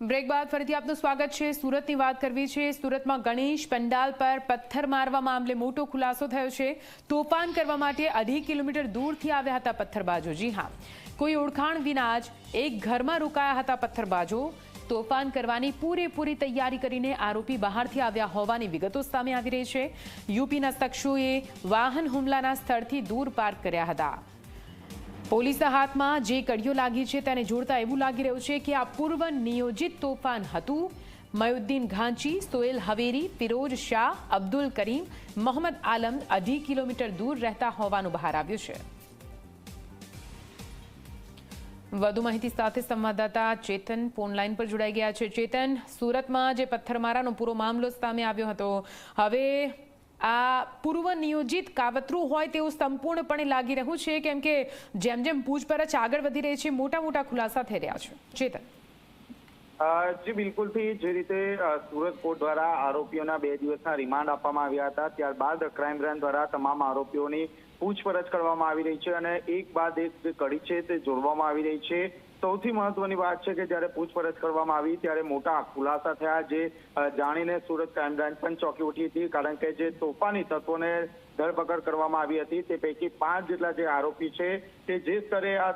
Break બાદ ફરીથી આપનું સ્વાગત છે. સુરતની વાત કરવી છે. સુરતમાં ગણેશ પંડાલ પર પથ્થર મારવા મામલે મોટો ખુલાસો થયો છે. તોફાન કરવા માટે અઢી કિલોમીટર દૂરથી આવ્યા હતા પથ્થરબાજો. જી હા, કોઈ ઓળખાણ વિના જ એક ઘરમાં રોકાયા હતા પથ્થરબાજો. તોફાન કરવાની પૂરેપૂરી તૈયારી કરીને આરોપી બહારથી આવ્યા હોવાની વિગતો સામે આવી રહી છે. યુપીના શખ્સોએ વાહન હુમલાના સ્થળથી દૂર પાર્ક કર્યા હતા. પોલીસના હાથમાં જે કડીઓ લાગી છે તેને જોડતા એવું લાગી રહ્યું છે કે આ પૂર્વ નિયોજિત તોફાન હતું. મયુદ્દીન ઘાંચી સોએલ હવેરી, ફિરોજ શાહ, અબ્દુલ કરીમ, મોહમ્મદ આલમ અઢી કિલોમીટર દૂર રહેતા હોવાનું બહાર આવ્યું છે. વધુ માહિતી સાથે સંવાદદાતા ચેતન ફોનલાઈન પર જોડાઈ ગયા છે. ચેતન, સુરતમાં જે પથ્થરમારાનો પૂરો મામલો સામે આવ્યો હતો. હવે આ પૂર્વ નિયોજિત કાવતરું હોય તેવું સંપૂર્ણપણે લાગી રહ્યું છે, કેમ કે જેમ જેમ પૂછપરછ આગળ વધી રહી છે, મોટા મોટા ખુલાસા થઈ રહ્યા છે. ચેતન. જી, બિલકુલથી જે રીતે સુરત કોર્ટ દ્વારા આરોપીઓના બે દિવસના રિમાન્ડ આપવામાં આવ્યા હતા, ત્યારબાદ ક્રાઇમ બ્રાન્ચ દ્વારા તમામ આરોપીઓની પૂછપરછ કરવામાં આવી રહી છે અને એક બાદ એક કડી છે તે જોડવામાં આવી રહી છે. સૌથી મહત્વની વાત છે કે જ્યારે પૂછપરછ કરવામાં આવી ત્યારે મોટા ખુલાસા થયા જે જાણીને સુરત ક્રાઇમ બ્રાન્ચ પણ ચોંકી ઉઠી હતી કારણ કે જે તોફાની તત્વોને ધરપકડ કરવામાં આવી હતી તે પૈકી પાંચ જેટલા જે આરોપી છે તે જે સ્તરે આ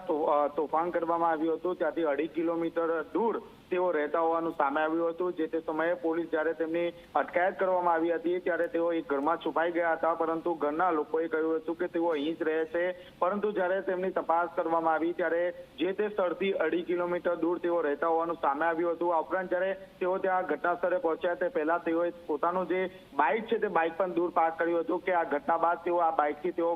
તોફાન કરવામાં આવ્યું હતું ત્યાંથી અઢી કિલોમીટર દૂર તેઓ રહેતા હોવાનું સામે આવ્યું હતું. જે તે સમયે પોલીસ જ્યારે તેમની અટકાયત કરવામાં આવી હતી ત્યારે તેઓ એક ઘરમાં છુપાઈ ગયા હતા. પરંતુ ઘરના લોકોએ કહ્યું હતું કે તેઓ અહીં જ રહે છે. પરંતુ જ્યારે તેમની તપાસ કરવામાં આવી ત્યારે જે તે સ્થળથી અઢી કિલોમીટર દૂર તેઓ રહેતા હોવાનું સામે આવ્યું હતું. આ ઉપરાંત જ્યારે તેઓ ત્યાં ઘટના સ્થળે પહોંચ્યા તે પહેલા તેઓએ પોતાનું જે બાઇક છે તે બાઇક પણ દૂર પાર્ક કર્યું હતું કે આ ઘટના બાદ તેઓ આ બાઇકથી તેઓ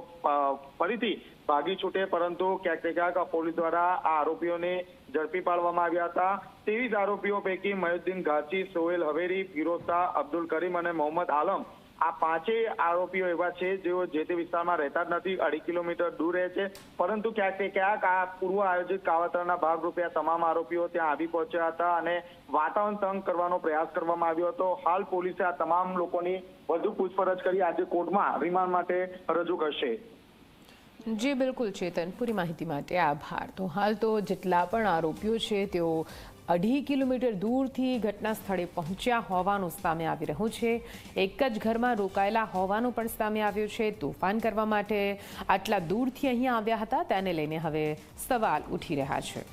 ફરીથી ભાગી છૂટે. પરંતુ ક્યાંક ક્યાંક પોલીસ દ્વારા આ આરોપીઓને ઝડપી પાડવામાં આવ્યા હતા. તેવી જ આરોપીઓ પૈકી મયુદ્દીન ઘાચી સોહેલ હવેરી, ફિરોઝ શાહ, અબ્દુલ કરીમ અને મોહમ્મદ આલમ આ પાંચેય આરોપીઓ એવા છે જેઓ જે તે વિસ્તારમાં રહેતા જ નથી, અઢી કિલોમીટર દૂર રહે છે. પરંતુ ક્યાંક ને ક્યાંક આ પૂર્વ આયોજિત કાવતરના ભાગરૂપે આ તમામ આરોપીઓ ત્યાં આવી પહોંચ્યા હતા અને વાતાવરણ તંગ કરવાનો પ્રયાસ કરવામાં આવ્યો હતો. હાલ પોલીસે આ તમામ લોકોની વધુ પૂછપરછ કરી આજે કોર્ટમાં રિમાન્ડ માટે રજૂ કરશે. જી, બિલકુલ, ચેતન. પૂરી માહિતી માટે આભાર. તો હાલ તો જેટલા પણ આરોપીઓ છે, તેઓ અઢી કિલોમીટર દૂરથી ઘટના સ્થળે પહોંચ્યા હોવાનું સામે આવી રહ્યું છે. એક જ ઘરમાં રોકાયેલા હોવાનું પણ સામે આવ્યું છે. તોફાન કરવા માટે આટલા દૂરથી અહીંયા આવ્યા હતા, તેને લઈને હવે સવાલ ઉઠી રહ્યા છે.